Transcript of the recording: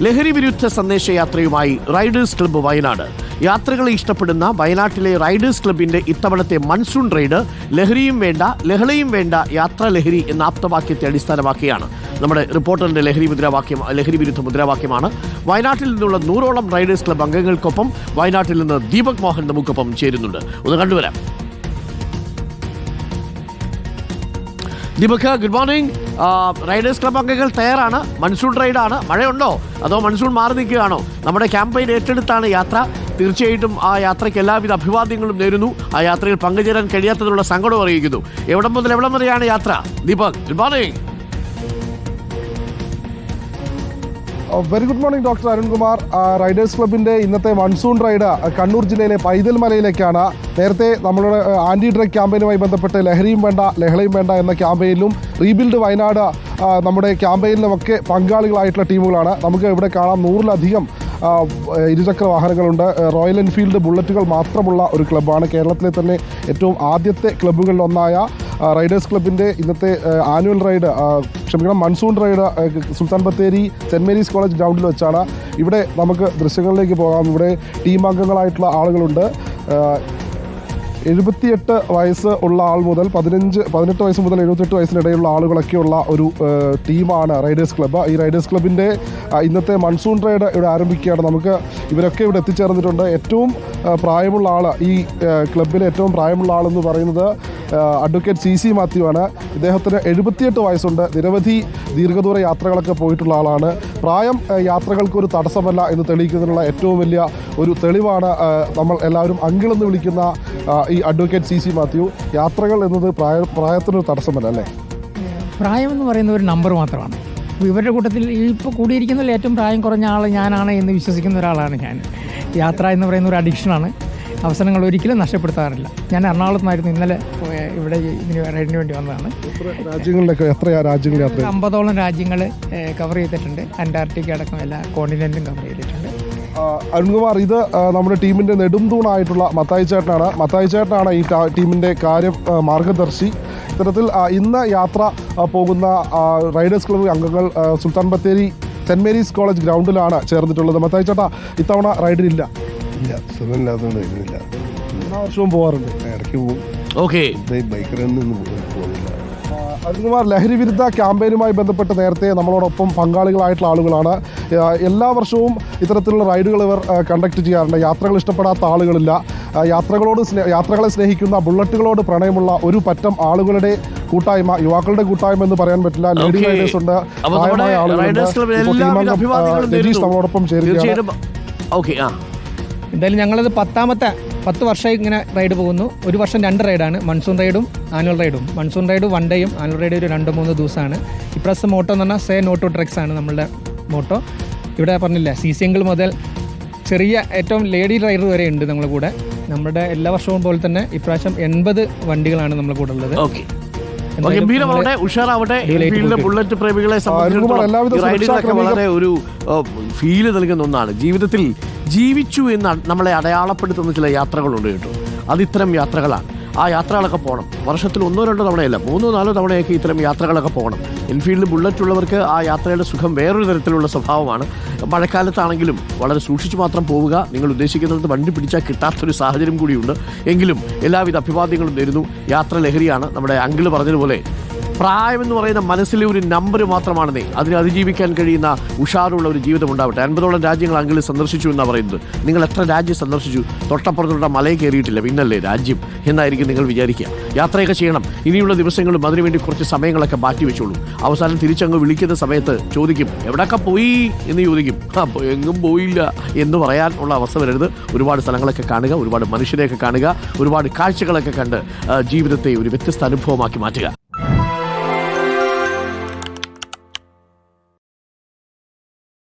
ലഹരി വിരുദ്ധ സന്ദേശയാത്രയുമായി Riders club Wayanad. യാത്രകളെ ഇഷ്ടപ്പെടുന്ന വയനാട്ടിലെ റൈഡേഴ്സ് ക്ലബിന്റെ ഇത്തവണത്തെ മൺസൂൺ റൈഡ് ലഹരിയും വേണ്ട ലഹളയും വേണ്ട യാത്രാ ലഹരി എന്ന ആപ്തവാക്യത്തെ അടിസ്ഥാനമാക്കിയാണ്. നമ്മുടെ റിപ്പോർട്ടറിന്റെ ലഹരി മുദ്രാവാക്യം ലഹരി വിരുദ്ധ മുദ്രാവാക്യമാണ്. വയനാട്ടിൽ നിന്നുള്ള നൂറോളം റൈഡേഴ്സ് ക്ലബ് അംഗങ്ങൾക്കൊപ്പം വയനാട്ടിൽ നിന്ന് ദീപക് മോഹൻ നമുക്കൊപ്പം ചേരുന്നുണ്ട്. ഒന്ന് കണ്ടുവരാം. Deepak good morning. Riders club അംഗങ്ങൾ തയ്യാറാണ്. മൺസൂൺ റൈഡാണ്. മഴയുണ്ടോ? അതോ മൺസൂൺ മാറി നിൽക്കുകയാണോ? നമ്മുടെ ക്യാമ്പയിൻ ഏറ്റെടുത്താണ് യാത്ര. തീർച്ചയായിട്ടും ആ യാത്രയ്ക്ക് എല്ലാവിധ അഭിവാദ്യങ്ങളും നേരുന്നു. ആ യാത്രയിൽ പങ്കുചേരാൻ കഴിയാത്തതിനുള്ള സങ്കടം അറിയിക്കുന്നു. എവിടം മുതൽ എവിടം വരെയാണ് യാത്ര? Deepak good morning very good morning doctor Arunkumar riders ക്ലബിന്റെ ഇന്നത്തെ മൺസൂൺ റൈഡ് കണ്ണൂർ ജില്ലയിലെ പൈതൽ മലയിലേക്കാണ് നേരത്തെ നമ്മളുടെ ആന്റി ഡ്രഗ് ക്യാമ്പയിനുമായി ബന്ധപ്പെട്ട് ലഹരിയും വേണ്ട ലഹളയും വേണ്ട എന്ന ക്യാമ്പയിനിലും റീബിൽഡ് വയനാട് നമ്മുടെ ക്യാമ്പയിനിലുമൊക്കെ പങ്കാളികളായിട്ടുള്ള ടീമുകളാണ്. നമുക്ക് ഇവിടെ കാണാം നൂറിലധികം ആ, ഇരുചക്ര വാഹനങ്ങളുണ്ട്. റോയൽ എൻഫീൽഡ് ബുള്ളറ്റുകൾ മാത്രമുള്ള ഒരു ക്ലബ്ബാണ് കേരളത്തിലെ തന്നെ ഏറ്റവും ആദ്യത്തെ ക്ലബ്ബുകളിലൊന്നായ റൈഡേഴ്സ് ക്ലബിന്റെ ഇന്നത്തെ ആനുവൽ റൈഡ് ക്ഷമിക്കണം monsoon ride Sultan Bathery Saint Mary's College ഗ്രൗണ്ടിൽ വെച്ചാണ് ഇവിടെ നമുക്ക് ദൃശ്യങ്ങളിലേക്ക് പോകാം. ഇവിടെ ടീം അംഗങ്ങളായിട്ടുള്ള ആളുകളുണ്ട്. എഴുപത്തിയെട്ട് വയസ്സ് ഉള്ള ആൾ മുതൽ പതിനഞ്ച് പതിനെട്ട് വയസ്സ് മുതൽ എഴുപത്തെട്ട് വയസ്സിനിടയിലുള്ള ആളുകളൊക്കെയുള്ള ഒരു ടീമാണ് റൈഡേഴ്സ് ക്ലബ്ബ് ഈ റൈഡേഴ്സ് ക്ലബിന്റെ ഇന്നത്തെ മൺസൂൺ റൈഡ് ഇവിടെ ആരംഭിക്കുകയാണ്. നമുക്ക് ഇവരൊക്കെ ഇവിടെ എത്തിച്ചേർന്നിട്ടുണ്ട്. ഏറ്റവും പ്രായമുള്ള ആൾ ഈ ക്ലബിലെ ഏറ്റവും പ്രായമുള്ള ആളെന്ന് പറയുന്നത് അഡ്വക്കേറ്റ് സി സി മാത്യു ആണ് ഇദ്ദേഹത്തിന് എഴുപത്തിയെട്ട് വയസ്സുണ്ട്. നിരവധി ദീർഘദൂര യാത്രകളൊക്കെ പോയിട്ടുള്ള ആളാണ്. പ്രായം യാത്രകൾക്ക് ഒരു തടസ്സമല്ല എന്ന് തെളിയിക്കുന്നതിനുള്ള ഏറ്റവും വലിയ ഒരു തെളിവാണ് നമ്മൾ എല്ലാവരും അങ്കിളെന്ന് വിളിക്കുന്ന ഈ അഡ്വക്കേറ്റ് സി സി മാത്യു. യാത്രകൾ എന്നത് പ്രായ പ്രായത്തിനൊരു തടസ്സമല്ല അല്ലേ? പ്രായം എന്ന് പറയുന്ന ഒരു നമ്പർ മാത്രമാണ്. ഇവരുടെ കൂട്ടത്തിൽ ഇപ്പോൾ കൂടിയിരിക്കുന്നതിൽ ഏറ്റവും പ്രായം കുറഞ്ഞ ആൾ ഞാനാണ് എന്ന് വിശ്വസിക്കുന്ന ഒരാളാണ് ഞാൻ. യാത്ര എന്ന് പറയുന്ന ഒരു അഡിക്ഷനാണ്. അവസരങ്ങൾ ഒരിക്കലും നഷ്ടപ്പെടുത്താറില്ല. ഞാൻ എറണാകുളത്തുനിന്നായിരുന്നു ഇന്നലെ ഇവിടെ ഇതിന് റൈഡിന് വേണ്ടി വന്നതാണ്. രാജ്യങ്ങളിലൊക്കെ എത്ര രാജ്യങ്ങൾ യാത്ര? അമ്പതോളം രാജ്യങ്ങൾ കവർ ചെയ്തിട്ടുണ്ട്. അന്റാർട്ടിക്ക അടക്കം എല്ലാ കോണ്ടിനെന്റും കവർ ചെയ്തിട്ടുണ്ട്. അരുൺകുമാർ ഇത് നമ്മുടെ ടീമിന്റെ നെടുംതൂണായിട്ടുള്ള മത്തായി ചേട്ടനാണ്. മത്തായി ചേട്ടനാണ് ഈ ടീമിന്റെ ടീമിന്റെ കാര്യം മാർഗദർശി. ഇത്തരത്തിൽ ഇന്ന് യാത്ര പോകുന്ന റൈഡേഴ്സ് ക്ലബ് അംഗങ്ങൾ Sultan Bathery saint Mary's college ഗ്രൗണ്ടിലാണ് ചേർന്നിട്ടുള്ളത്. മത്തായി ചേട്ടാ ഇത്തവണ റൈഡിലില്ല ഇല്ല. സുഖമില്ലാത്തതുകൊണ്ട് വരുന്നില്ല. എല്ലാ വർഷവും പോകാറുണ്ട് ഇടയ്ക്ക് പോകും. ഓക്കെ. റണ്ണിന്ന് പോകുന്നില്ല അരുൺകുമാർ ലഹരി വിരുദ്ധ ക്യാമ്പയിനുമായി ബന്ധപ്പെട്ട് നേരത്തെ നമ്മളോടൊപ്പം പങ്കാളികളായിട്ടുള്ള ആളുകളാണ്. എല്ലാ വർഷവും ഇത്തരത്തിലുള്ള റൈഡുകൾ ഇവർ കണ്ടക്ട് ചെയ്യാറുണ്ട്. യാത്രകൾ ഇഷ്ടപ്പെടാത്ത ആളുകളില്ല. യാത്രകളോട് സ്നേഹ യാത്രകളെ സ്നേഹിക്കുന്ന ബുള്ളറ്റുകളോട് പ്രണയമുള്ള ഒരു പറ്റം ആളുകളുടെ കൂട്ടായ്മ യുവാക്കളുടെ കൂട്ടായ്മ എന്ന് പറയാൻ പറ്റില്ല. ലേഡി. റൈഡേഴ്സ് ഉണ്ട്. അപ്പോൾ നമ്മുടെ പ്രായമായ ആളുകളുണ്ട്. ടീമംഗം, രജീഷ് നമ്മളോടൊപ്പം ചേരുകയാണ്. ഓക്കെ ആ. എന്തായാലും ഞങ്ങളത് പത്താമത്തെ പത്ത് വർഷമായി ഇങ്ങനെ റൈഡ് പോകുന്നു. ഒരു വർഷം രണ്ട് റൈഡാണ് മൺസൂൺ റൈഡും ആനുവൽ റൈഡും മൺസൂൺ റൈഡ് വൺ ഡേയും ആനുവൽ റൈഡ് ഒരു രണ്ട് മൂന്ന് ദിവസമാണ്. ഇപ്രാവശ്യം മോട്ടോ എന്ന് പറഞ്ഞാൽ സേ നോട്ടോ ട്രക്സ് ആണ് നമ്മളുടെ മോട്ടോ ഇവിടെ പറഞ്ഞില്ല സി സി എങ്കിൾ മുതൽ ചെറിയ ഏറ്റവും ലേഡി റൈഡർ വരെ ഉണ്ട് നമ്മുടെ കൂടെ. നമ്മുടെ എല്ലാ വർഷവും പോലെ തന്നെ ഇപ്രാവശ്യം എൺപത് വണ്ടികളാണ് നമ്മുടെ കൂടെ ഉള്ളത്. ഓക്കെ ഗംഭീരമാവട്ടെ ഉഷാറാവട്ടെ. ഫീൽഡിലെ ബുള്ളറ്റ് പ്രേമികളെ സംബന്ധിച്ചിടത്തോളം വളരെ ഒരു ഫീൽ നൽകുന്ന ഒന്നാണ്. ജീവിതത്തിൽ ജീവിച്ചു എന്ന് നമ്മളെ അടയാളപ്പെടുത്തുന്ന ചില യാത്രകളുണ്ട് കേട്ടോ. അത് ഇത്തരം യാത്രകളാണ്. ആ യാത്രകളൊക്കെ പോകണം വർഷത്തിൽ ഒന്നോ രണ്ടോ തവണയല്ല മൂന്നോ നാലോ തവണയൊക്കെ ഇത്തരം യാത്രകളൊക്കെ പോകണം. എൻഫീൽഡ് ബുള്ളറ്റ് ഉള്ളവർക്ക് ആ യാത്രയുടെ സുഖം വേറൊരു തരത്തിലുള്ള സ്വഭാവമാണ്. മഴക്കാലത്താണെങ്കിലും വളരെ സൂക്ഷിച്ചു മാത്രം പോവുക. നിങ്ങൾ ഉദ്ദേശിക്കുന്നത് വണ്ടി പിടിച്ചാൽ കിട്ടാത്തൊരു സാഹചര്യം കൂടിയുണ്ട്. എങ്കിലും എല്ലാവിധ അഭിവാദ്യങ്ങളും നേരുന്നു. യാത്ര ലഹരിയാണ്. നമ്മുടെ അങ്കിൾ പറഞ്ഞതുപോലെ പ്രായം എന്ന് പറയുന്ന മനസ്സിലെ ഒരു നമ്പർ മാത്രമാണെന്നേ. അതിനെ അതിജീവിക്കാൻ കഴിയുന്ന ഉഷാറുള്ള ഒരു ജീവിതം ഉണ്ടാവട്ടെ. അൻപതോളം രാജ്യങ്ങൾ അങ്കിൾ സന്ദർശിച്ചു എന്നാണ് പറയുന്നത്. നിങ്ങൾ എത്ര രാജ്യം സന്ദർശിച്ചു? തൊട്ടപ്പുറത്തുള്ള മലയെ കയറിയിട്ടില്ല. പിന്നല്ലേ രാജ്യം എന്നായിരിക്കും നിങ്ങൾ വിചാരിക്കുക. യാത്രയൊക്കെ ചെയ്യണം. ഇനിയുള്ള ദിവസങ്ങളും അതിനുവേണ്ടി കുറച്ച് സമയങ്ങളൊക്കെ മാറ്റി വെച്ചോളൂ. അവസാനം തിരിച്ചങ്ങ് വിളിക്കുന്ന സമയത്ത് ചോദിക്കും എവിടെയൊക്കെ പോയി? എന്ന് ചോദിക്കും. ആ എങ്ങും പോയില്ല. എന്ന് പറയാൻ ഉള്ള അവസ്ഥ വരരുത്. ഒരുപാട് സ്ഥലങ്ങളൊക്കെ കാണുക ഒരുപാട് മനുഷ്യരെയൊക്കെ കാണുക ഒരുപാട് കാഴ്ചകളൊക്കെ കണ്ട് ജീവിതത്തെ ഒരു വ്യത്യസ്ത അനുഭവമാക്കി മാറ്റുക.